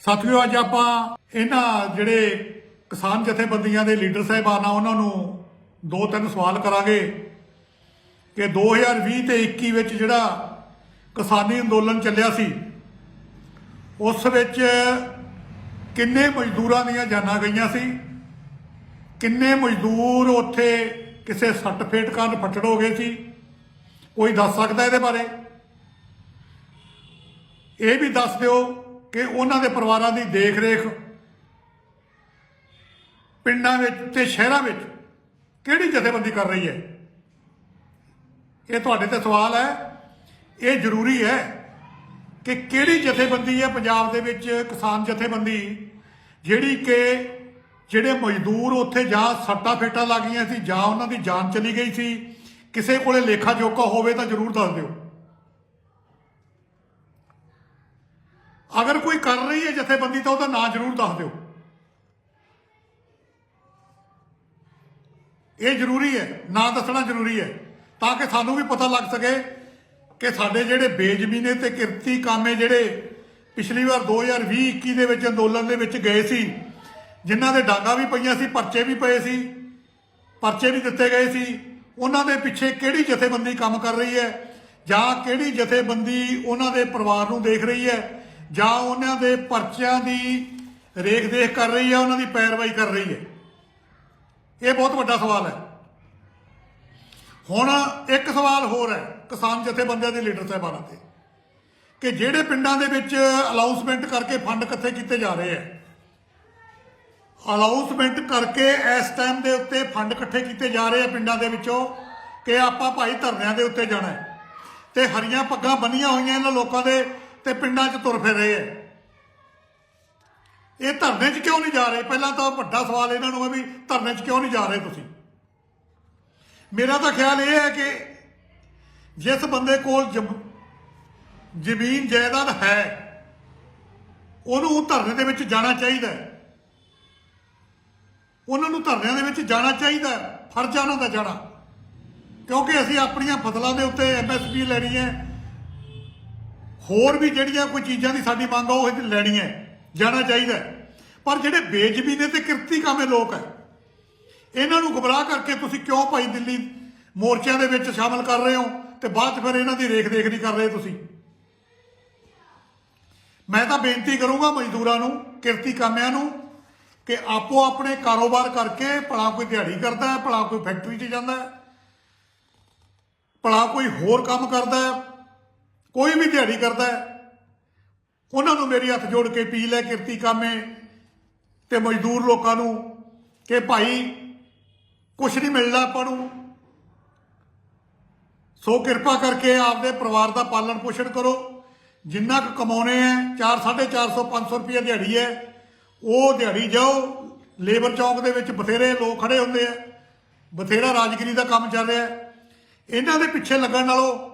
ਸਾਥੀਓ, ਅੱਜ ਆਪਾਂ ਇਹਨਾਂ ਜਿਹੜੇ ਕਿਸਾਨ ਜਥੇਬੰਦੀਆਂ ਦੇ ਲੀਡਰ ਸਾਹਿਬਾਨ ਆ, ਉਹਨਾਂ ਨੂੰ ਦੋ ਤਿੰਨ ਸਵਾਲ ਕਰਾਂਗੇ ਕਿ 2020 ਤੇ 21 ਵਿੱਚ ਜਿਹੜਾ ਕਿਸਾਨੀ ਅੰਦੋਲਨ ਚੱਲਿਆ ਸੀ, ਉਸ ਵਿੱਚ ਕਿੰਨੇ ਮਜ਼ਦੂਰਾਂ ਦੀਆਂ ਜਾਨਾਂ ਗਈਆਂ ਸੀ? ਕਿੰਨੇ ਮਜ਼ਦੂਰ ਉੱਥੇ ਕਿਸੇ ਸੱਟ ਫੇਟ ਕਾਰਨ ਫੱਟੜ ਹੋ ਗਏ ਸੀ? ਕੋਈ ਦੱਸ ਸਕਦਾ ਇਹਦੇ ਬਾਰੇ? ਇਹ ਵੀ ਦੱਸ ਦਿਓ। ਕਿ ਉਹਨਾਂ ਦੇ ਪਰਿਵਾਰਾਂ ਦੀ ਦੇਖ-ਰੇਖ ਪਿੰਡਾਂ ਵਿੱਚ ਤੇ ਸ਼ਹਿਰਾਂ ਵਿੱਚ ਕਿਹੜੀ ਜਥੇਬੰਦੀ ਕਰ ਰਹੀ ਹੈ? ਇਹ ਤੁਹਾਡੇ ਤੇ ਸਵਾਲ ਹੈ। ਇਹ ਜ਼ਰੂਰੀ ਹੈ ਕਿ ਕਿਹੜੀ ਜਥੇਬੰਦੀ ਹੈ ਪੰਜਾਬ ਦੇ ਵਿੱਚ ਕਿਸਾਨ ਜਥੇਬੰਦੀ, ਜਿਹੜੀ ਕਿ ਜਿਹੜੇ ਮਜ਼ਦੂਰ ਉੱਥੇ ਜਾਂ ਸੱਟਾਂ ਫੇਟਾਂ ਲੱਗੀਆਂ ਸੀ ਜਾਂ ਉਹਨਾਂ ਦੀ ਜਾਨ ਚਲੀ ਗਈ ਸੀ, ਕਿਸੇ ਕੋਲੇ ਲੇਖਾ ਜੋਖਾ ਹੋਵੇ ਤਾਂ ਜ਼ਰੂਰ ਦੱਸ ਦਿਓ। ਅਗਰ ਕੋਈ ਕਰ ਰਹੀ ਹੈ ਜਥੇਬੰਦੀ, ਤਾਂ ਉਹਦਾ ਨਾਂ ਜ਼ਰੂਰ ਦੱਸ ਦਿਓ। ਇਹ ਜ਼ਰੂਰੀ ਹੈ, ਨਾਂ ਦੱਸਣਾ ਜ਼ਰੂਰੀ ਹੈ, ਤਾਂ ਕਿ ਸਾਨੂੰ ਵੀ ਪਤਾ ਲੱਗ ਸਕੇ ਕਿ ਸਾਡੇ ਜਿਹੜੇ ਬੇਜ਼ਮੀਨੇ ਤੇ ਕਿਰਤੀ ਕਾਮੇ ਜਿਹੜੇ ਪਿਛਲੀ ਵਾਰ 2020 21 ਦੇ ਵਿੱਚ ਅੰਦੋਲਨ ਦੇ ਵਿੱਚ ਗਏ ਸੀ, ਜਿਨ੍ਹਾਂ ਦੇ ਡਾਂਗਾ ਵੀ ਪਈਆਂ ਸੀ, ਪਰਚੇ ਵੀ ਪਏ ਸੀ, ਪਰਚੇ ਵੀ ਦਿੱਤੇ ਗਏ ਸੀ, ਉਹਨਾਂ ਦੇ ਪਿੱਛੇ ਕਿਹੜੀ ਜਥੇਬੰਦੀ ਕੰਮ ਕਰ ਰਹੀ ਹੈ, ਜਾਂ ਕਿਹੜੀ ਜਥੇਬੰਦੀ ਉਹਨਾਂ ਦੇ ਪਰਿਵਾਰ ਨੂੰ ਦੇਖ ਰਹੀ ਹੈ ਜਾਂ ਉਹਨਾਂ ਦੇ ਪਰਚਿਆਂ ਦੀ ਰੇਖ ਦੇਖ ਕਰ ਰਹੀ ਹੈ, ਉਹਨਾਂ ਦੀ ਪੈਰਵਾਈ ਕਰ ਰਹੀ ਹੈ। ਇਹ ਬਹੁਤ ਵੱਡਾ ਸਵਾਲ ਹੈ। ਹੁਣ ਇੱਕ ਸਵਾਲ ਹੋਰ ਹੈ, ਕਿਸਾਨ ਜਥੇਬੰਦੀਆਂ ਦੇ ਲੀਡਰ ਸਾਹਿਬਾਨਾਂ ਤੇ, ਕਿ ਜਿਹੜੇ ਪਿੰਡਾਂ ਦੇ ਵਿੱਚ ਅਲਾਉਂਸਮੈਂਟ ਕਰਕੇ ਫੰਡ ਇਕੱਠੇ ਕੀਤੇ ਜਾ ਰਹੇ ਹੈ ਅਲਾਉਂਸਮੈਂਟ ਕਰਕੇ ਇਸ ਟਾਈਮ ਦੇ ਉੱਤੇ ਫੰਡ ਇਕੱਠੇ ਕੀਤੇ ਜਾ ਰਹੇ ਆ ਪਿੰਡਾਂ ਦੇ ਵਿੱਚੋਂ, ਕਿ ਆਪਾਂ ਭਾਈ ਧਰਨਿਆਂ ਦੇ ਉੱਤੇ ਜਾਣਾ ਹੈ। ਤੇ ਹਰੀਆਂ ਪੱਗਾਂ ਬੰਨੀਆਂ ਹੋਈਆਂ ਇਹਨਾਂ ਲੋਕਾਂ ਦੇ ਤੇ ਪਿੰਡਾਂ 'ਚ ਤੁਰ ਫਿਰ ਰਹੇ ਆ। ਇਹ ਧਰਨੇ 'ਚ ਕਿਉਂ ਨਹੀਂ ਜਾ ਰਹੇ? ਪਹਿਲਾਂ ਤਾਂ ਵੱਡਾ ਸਵਾਲ ਇਹਨਾਂ ਨੂੰ ਹੈ ਵੀ ਧਰਨੇ 'ਚ ਕਿਉਂ ਨਹੀਂ ਜਾ ਰਹੇ ਤੁਸੀਂ? ਮੇਰਾ ਤਾਂ ਖਿਆਲ ਇਹ ਹੈ ਕਿ ਜਿਸ ਬੰਦੇ ਕੋਲ ਜ਼ਮ- ਜ਼ਮੀਨ, ਜਾਇਦਾਦ ਹੈ, ਉਹਨੂੰ ਧਰਨੇ ਦੇ ਵਿੱਚ ਜਾਣਾ ਚਾਹੀਦਾ ਉਹਨਾਂ ਨੂੰ ਧਰਨਿਆਂ ਦੇ ਵਿੱਚ ਜਾਣਾ ਚਾਹੀਦਾ ਫਰਜ਼ ਆ ਉਹਨਾਂ ਦਾ ਜਾਣਾ। ਕਿਉਂਕਿ ਅਸੀਂ ਆਪਣੀਆਂ ਫਸਲਾਂ ਦੇ ਉੱਤੇ ਐਮਐਸਪੀ ਲੈਣੀ ਹੈ ਹੋਰ ਵੀ ਜਿਹੜੀਆਂ ਕੋਈ ਚੀਜ਼ਾਂ ਦੀ ਸਾਡੀ ਮੰਗ ਆ, ਉਹ ਅਸੀਂ ਲੈਣੀ ਹੈ, ਜਾਣਾ ਚਾਹੀਦਾ ਪਰ ਜਿਹੜੇ ਬੇਜ਼ਮੀਨੇ ਤੇ ਕਿਰਤੀ ਕਾਮੇ ਲੋਕ ਹੈ, ਇਹਨਾਂ ਨੂੰ ਗੁੰਮਰਾਹ ਕਰਕੇ ਤੁਸੀਂ ਕਿਉਂ ਭਾਈ ਦਿੱਲੀ ਮੋਰਚਿਆਂ ਦੇ ਵਿੱਚ ਸ਼ਾਮਲ ਕਰ ਰਹੇ ਹੋ ਤੇ ਬਾਅਦ 'ਚ ਫਿਰ ਇਹਨਾਂ ਦੀ ਰੇਖ ਦੇਖ ਨਹੀਂ ਕਰ ਰਹੇ ਤੁਸੀਂ? ਮੈਂ ਤਾਂ ਬੇਨਤੀ ਕਰੂੰਗਾ ਮਜ਼ਦੂਰਾਂ ਨੂੰ ਕਿਰਤੀ ਕਾਮਿਆਂ ਨੂੰ, ਕਿ ਆਪੋ ਆਪਣੇ ਕਾਰੋਬਾਰ ਕਰਕੇ ਭਲਾ ਕੋਈ ਦਿਹਾੜੀ ਕਰਦਾ ਹੈ, ਭਲਾ ਕੋਈ ਫੈਕਟਰੀ 'ਚ ਜਾਂਦਾ ਹੈ, ਭਲਾ ਕੋਈ ਹੋਰ ਕੰਮ ਕਰਦਾ ਹੈ ਕੋਈ ਵੀ ਦਿਹਾੜੀ ਕਰਦਾ ਹੈ। ਉਹਨਾਂ ਨੂੰ ਮੇਰੀ ਹੱਥ ਜੋੜ ਕੇ ਅਪੀਲ ਹੈ, ਕਿਰਤੀ ਕਾਮੇ ਤੇ ਮਜ਼ਦੂਰ ਲੋਕਾਂ ਨੂੰ ਕਿ ਭਾਈ, ਕੁਛ ਨਹੀਂ ਮਿਲਦਾ ਆਪਾਂ ਨੂੰ। ਸੋ ਕਿਰਪਾ ਕਰਕੇ ਆਪਦੇ ਪਰਿਵਾਰ ਦਾ ਪਾਲਣ ਪੋਸ਼ਣ ਕਰੋ। ਜਿੰਨਾ ਕੁ ਕਮਾਉਣੇ ਆ 4 450 500 ਰੁਪਏ ਦਿਹਾੜੀ ਹੈ, ਉਹ ਦਿਹਾੜੀ ਜਾਓ। ਲੇਬਰ ਚੌਂਕ ਦੇ ਵਿੱਚ ਬਥੇਰੇ ਲੋਕ ਖੜੇ ਹੁੰਦੇ ਆ ਬਥੇਰਾ ਰਾਜਗੀਰੀ ਦਾ ਕੰਮ ਚੱਲ ਰਿਹਾ ਇਹਨਾਂ ਦੇ ਪਿੱਛੇ ਲੱਗਣ ਨਾਲੋਂ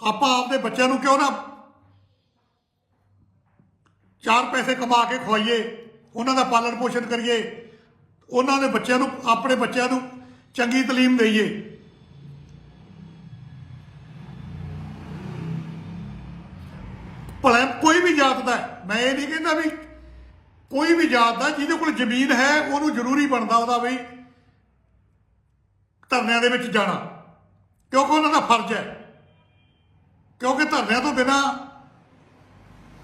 ਆਪਾਂ ਆਪਦੇ ਬੱਚਿਆਂ ਨੂੰ ਕਿਉਂ ਨਾ ਚਾਰ ਪੈਸੇ ਕਮਾ ਕੇ ਖਵਾਈਏ, ਉਹਨਾਂ ਦਾ ਪਾਲਣ ਪੋਸ਼ਣ ਕਰੀਏ, ਉਹਨਾਂ ਦੇ ਬੱਚਿਆਂ ਨੂੰ, ਆਪਣੇ ਬੱਚਿਆਂ ਨੂੰ ਚੰਗੀ ਤਾਲੀਮ ਦੇਈਏ। ਭਲਾ ਕੋਈ ਵੀ ਜਾਤ ਦਾ ਮੈਂ ਇਹ ਨਹੀਂ ਕਹਿੰਦਾ ਵੀ ਕੋਈ ਵੀ ਜਾਤ ਦਾ, ਜਿਹਦੇ ਕੋਲ ਜ਼ਮੀਨ ਹੈ, ਉਹਨੂੰ ਜ਼ਰੂਰੀ ਬਣਦਾ ਉਹਦਾ ਵੀ ਧਰਨਿਆਂ ਦੇ ਵਿੱਚ ਜਾਣਾ, ਕਿਉਂਕਿ ਉਹਨਾਂ ਦਾ ਫਰਜ਼ ਹੈ। ਕਿਉਂਕਿ ਧਰਨਿਆਂ ਤੋਂ ਬਿਨਾ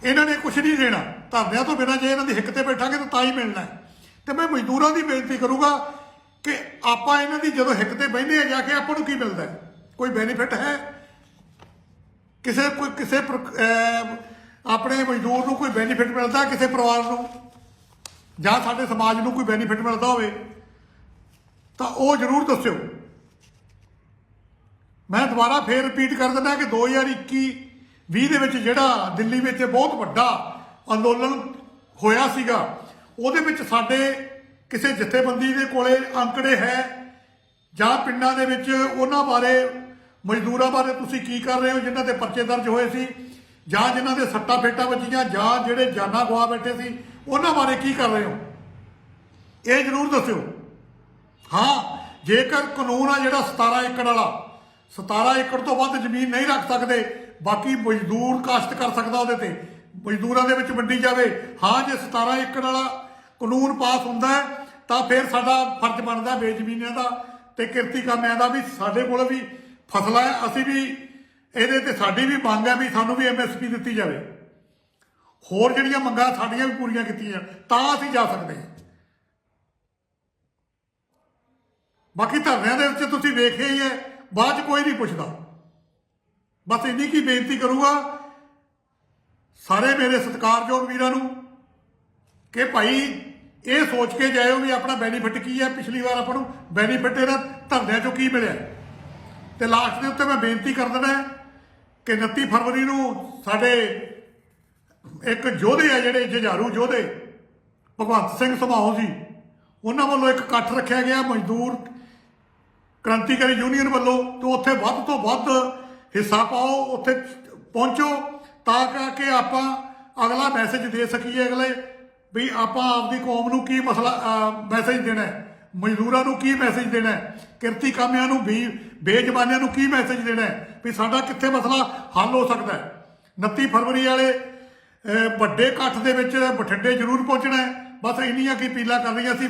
ਇਹਨਾਂ ਨੇ ਕੁਝ ਨਹੀਂ ਦੇਣਾ। ਧਰਨਿਆਂ ਤੋਂ ਬਿਨਾ ਜੇ ਇਹਨਾਂ ਦੀ ਹਿੱਕ ਤੇ ਬੈਠਾਂਗੇ ਤਾਂ ਤਾਂ ਹੀ ਮਿਲਣਾ ਹੈ। ਤੇ ਮੈਂ ਮਜ਼ਦੂਰਾਂ ਦੀ ਬੇਨਤੀ ਕਰੂੰਗਾ ਕਿ ਆਪਾਂ ਇਹਨਾਂ ਦੀ ਜਦੋਂ ਹਿੱਕ ਤੇ ਬਹਿੰਦੇ ਆ ਜਾ ਕੇ ਆਪਾਂ ਨੂੰ ਕੀ ਮਿਲਦਾ ਕੋਈ ਬੈਨੀਫਿਟ ਹੈ? ਕਿਸੇ ਕੋਈ ਕਿਸੇ ਪ੍ਰ- ਆਪਣੇ ਮਜ਼ਦੂਰ ਨੂੰ ਕੋਈ ਬੈਨੀਫਿਟ ਮਿਲਦਾ ਕਿਸੇ ਪਰਿਵਾਰ ਨੂੰ? ਜਾਂ ਸਾਡੇ ਸਮਾਜ ਨੂੰ ਕੋਈ ਬੈਨੀਫਿਟ ਮਿਲਦਾ ਹੋਵੇ? ਤਾਂ ਉਹ ਜ਼ਰੂਰ ਦੱਸਿਓ। ਮੈਂ ਦੁਬਾਰਾ ਫੇਰ ਰਿਪੀਟ ਕਰ ਦਿੰਦਾ ਕਿ 2021 20 ਦੇ ਵਿੱਚ ਜਿਹੜਾ ਦਿੱਲੀ ਵਿੱਚ ਬਹੁਤ ਵੱਡਾ ਅੰਦੋਲਨ ਹੋਇਆ ਸੀਗਾ, ਉਹਦੇ ਵਿੱਚ ਸਾਡੇ ਕਿਸੇ ਜਥੇਬੰਦੀ ਦੇ ਕੋਲੇ ਅੰਕੜੇ ਹੈ ਜਾਂ ਪਿੰਡਾਂ ਦੇ ਵਿੱਚ ਉਹਨਾਂ ਬਾਰੇ, ਮਜ਼ਦੂਰਾਂ ਬਾਰੇ ਤੁਸੀਂ ਕੀ ਕਰ ਰਹੇ ਹੋ, ਜਿਨ੍ਹਾਂ ਦੇ ਪਰਚੇ ਦਰਜ ਹੋਏ ਸੀ, ਜਾਂ ਜਿਨ੍ਹਾਂ ਦੇ ਸੱਟਾ ਫੇਟਾ ਵੱਜੀਆਂ, ਜਾਂ ਜਿਹੜੇ ਜਾਨਾਂ ਗਵਾ ਬੈਠੇ ਸੀ, ਉਹਨਾਂ ਬਾਰੇ ਕੀ ਕਰ ਰਹੇ ਹੋ? ਇਹ ਜ਼ਰੂਰ ਦੱਸਿਓ। ਹਾਂ, ਜੇਕਰ ਕਾਨੂੰਨ ਆ ਜਿਹੜਾ 17 ਏਕੜ ਵਾਲਾ 17 ਏਕੜ ਤੋਂ ਵੱਧ ਜ਼ਮੀਨ ਨਹੀਂ ਰੱਖ ਸਕਦੇ। ਬਾਕੀ ਮਜ਼ਦੂਰ ਕਾਸ਼ਤ ਕਰ ਸਕਦਾ ਉਹਦੇ ਤੇ। ਮਜ਼ਦੂਰਾਂ ਦੇ ਵਿੱਚ ਵੰਡੀ ਜਾਵੇ। ਹਾਂ, ਜੇ 17 ਏਕੜ ਵਾਲਾ ਕਾਨੂੰਨ ਪਾਸ ਹੁੰਦਾ ਤਾਂ ਫਿਰ ਸਾਡਾ ਫਰਜ਼ ਬਣਦਾ ਬੇਜ਼ਮੀਨਾਂ ਦਾ ਤੇ ਕਿਰਤੀ ਕਾਮਿਆਂ ਦਾ ਵੀ। ਸਾਡੇ ਕੋਲ ਵੀ ਫਸਲ ਹੈ, ਅਸੀਂ ਵੀ ਇਹਦੇ ਤੇ ਸਾਡੀ ਵੀ ਮੰਗ ਹੈ ਵੀ ਸਾਨੂੰ ਵੀ ਐਮਐਸਪੀ ਦਿੱਤੀ ਜਾਵੇ। ਹੋਰ ਜਿਹੜੀਆਂ ਮੰਗਾਂ ਸਾਡੀਆਂ ਵੀ ਪੂਰੀਆਂ ਕੀਤੀਆਂ, ਤਾਂ ਅਸੀਂ ਜਾ ਸਕਦੇ ਹਾਂ। ਬਾਕੀ ਧਰਨਿਆਂ ਦੇ ਵਿੱਚ ਤੁਸੀਂ ਵੇਖਿਆ ਹੀ ਹੈ ਬਾਅਦ ਚ ਕੋਈ ਨਹੀਂ ਪੁੱਛਦਾ। ਬਸ ਇੰਨੀ ਕੀ ਬੇਨਤੀ ਕਰੂੰਗਾ, ਸਾਰੇ ਮੇਰੇ ਸਤਿਕਾਰਯੋਗ ਵੀਰਾਂ ਨੂੰ, ਕਿ ਭਾਈ ਇਹ ਸੋਚ ਕੇ ਜਾਇਓ ਵੀ ਆਪਣਾ ਬੈਨੀਫਿਟ ਕੀ ਹੈ। ਪਿਛਲੀ ਵਾਰ ਆਪਾਂ ਨੂੰ ਬੈਨੀਫਿਟ ਇਹਦਾ ਧਰਨਿਆਂ ਚੋਂ ਕੀ ਮਿਲਿਆ? ਤੇ ਲਾਸਟ ਦੇ ਉੱਤੇ ਮੈਂ ਬੇਨਤੀ ਕਰ ਦੇਣਾ ਕਿ 29 ਫਰਵਰੀ ਨੂੰ ਸਾਡੇ ਇੱਕ ਯੋਧੇ ਆ ਜਿਹੜੇ ਜਜ਼ਾਰੂ ਯੋਧੇ, ਭਗਵੰਤ ਸਿੰਘ ਸਮਾਉ ਜੀ, ਉਹਨਾਂ ਵੱਲੋਂ ਇੱਕ ਇਕੱਠ ਰੱਖਿਆ ਗਿਆ। ਮਜ਼ਦੂਰ ਕ੍ਰਾਂਤੀਕਾਰੀ ਯੂਨੀਅਨ ਵੱਲੋਂ ਤੇ ਉੱਥੇ ਵੱਧ ਤੋਂ ਵੱਧ ਹਿੱਸਾ ਪਾਓ, ਉੱਥੇ ਪਹੁੰਚੋ ਤਾਂ ਕਰਕੇ ਆਪਾਂ ਅਗਲਾ ਮੈਸੇਜ ਦੇ ਸਕੀਏ ਅਗਲੇ ਵੀ ਆਪਾਂ ਆਪਦੀ ਕੌਮ ਨੂੰ ਕੀ ਮਸਲਾ ਮੈਸੇਜ ਦੇਣਾ ਹੈ? ਮਜ਼ਦੂਰਾਂ ਨੂੰ ਕੀ ਮੈਸੇਜ ਦੇਣਾ ਹੈ? ਕਿਰਤੀ ਕਾਮਿਆਂ ਨੂੰ ਵੀ ਬੇਜ਼ਬਾਨਿਆਂ ਨੂੰ ਕੀ ਮੈਸੇਜ ਦੇਣਾ ਹੈ? ਵੀ ਸਾਡਾ ਕਿੱਥੇ ਮਸਲਾ ਹੱਲ ਹੋ ਸਕਦਾ ਹੈ? 29 ਫਰਵਰੀ ਵਾਲੇ ਵੱਡੇ ਇਕੱਠ ਦੇ ਵਿੱਚ ਬਠਿੰਡੇ ਜ਼ਰੂਰ ਪਹੁੰਚਣਾ ਹੈ। ਬਸ ਇੰਨੀਆਂ ਕੀ ਪੀਲਾ ਕਰ ਰਹੀਆਂ ਸੀ।